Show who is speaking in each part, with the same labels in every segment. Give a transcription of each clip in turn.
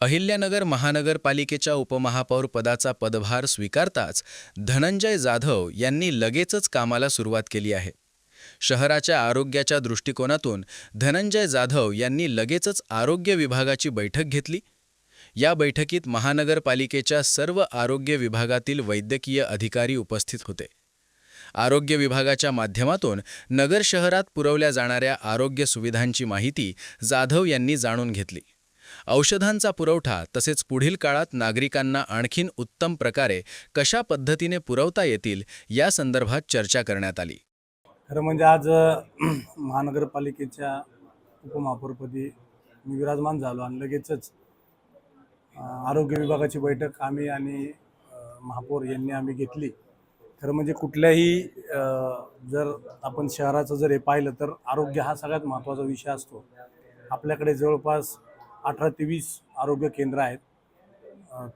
Speaker 1: अहिल्यानगर महानगरपालिकेच्या उपमहापौर पदाचा पदभार स्वीकारताच धनंजय जाधव यांनी लगेचच कामाला सुरुवात केली आहे. शहराच्या आरोग्याच्या दृष्टिकोनातून धनंजय जाधव यांनी लगेचच आरोग्य विभागाची बैठक घेतली. या बैठकीत महानगरपालिकेच्या सर्व आरोग्य विभागातील वैद्यकीय अधिकारी उपस्थित होते. आरोग्य विभागाच्या माध्यमातून नगर शहरात पुरवल्या जाणाऱ्या आरोग्य सुविधांची माहिती जाधव यांनी जाणून घेतली. औषधांचा पुरवठा तसेच पुढील काळात नागरिकांना आणखीन उत्तम प्रकारे कशा पद्धतीने पुरवता येतील या संदर्भात चर्चा करण्यात आली.
Speaker 2: खरं म्हणजे आज महानगरपालिकेच्या उपमहापौरपदी मी विराजमान झालो आणि लगेचच आरोग्य विभागाची बैठक आम्ही आणि महापौर यांनी आम्ही घेतली. खरं म्हणजे कुठल्याही जर आपण शहराचं जर हे पाहिलं तर आरोग्य हा सगळ्यात महत्त्वाचा विषय असतो. आपल्याकडे जवळपास अठरा ते वीस आरोग्य केंद्र आहेत.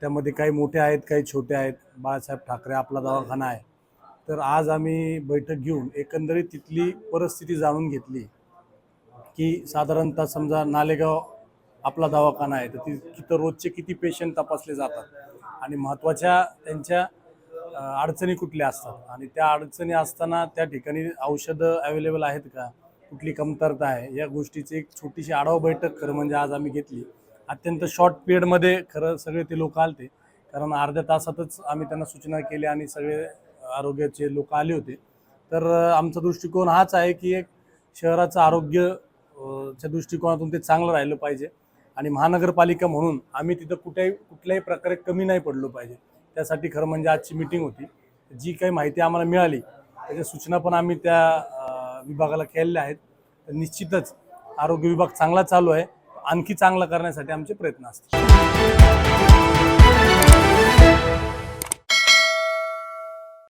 Speaker 2: त्यामध्ये काही मोठे आहेत काही छोटे आहेत. बाळासाहेब ठाकरे आपला दवाखाना आहे. तर आज आम्ही बैठक घेऊन एकंदरीत तिथली परिस्थिती जाणून घेतली की साधारणतः समजा नालेगाव आपला दवाखाना आहे. तर ती तिथं रोजचे किती पेशंट तपासले जातात आणि महत्त्वाच्या त्यांच्या अडचणी कुठल्या असतात? आणि त्या अडचणी असताना त्या ठिकाणी औषधं अवेलेबल आहेत का? कुठली कमतरता आहे या गोष्टीची एक छोटीशी आढावा बैठक खरं म्हणजे आज आम्ही घेतली. अत्यंत शॉर्ट पिरियडमध्ये खरं सगळे ते लोक आलते. कारण अर्ध्या तासातच आम्ही त्यांना सूचना केल्या आणि सगळे आरोग्याचे लोक आले होते. तर आमचा दृष्टिकोन हाच आहे की एक शहराचं आरोग्य च्या दृष्टिकोनातून ते चांगलं राहिलं पाहिजे. आणि महानगरपालिका म्हणून आम्ही तिथं कुठेही कुठल्याही प्रकारे कमी नाही पडलो पाहिजे. त्यासाठी खरं म्हणजे आजची मिटिंग होती. जी काही माहिती आम्हाला मिळाली त्याच्या सूचना पण आम्ही त्या विभागाला केलेल्या आहेत तर निश्चितच आरोग्य विभाग चांगला चालू आहे. आणखी चांगला करण्यासाठी आमचे प्रयत्न असतात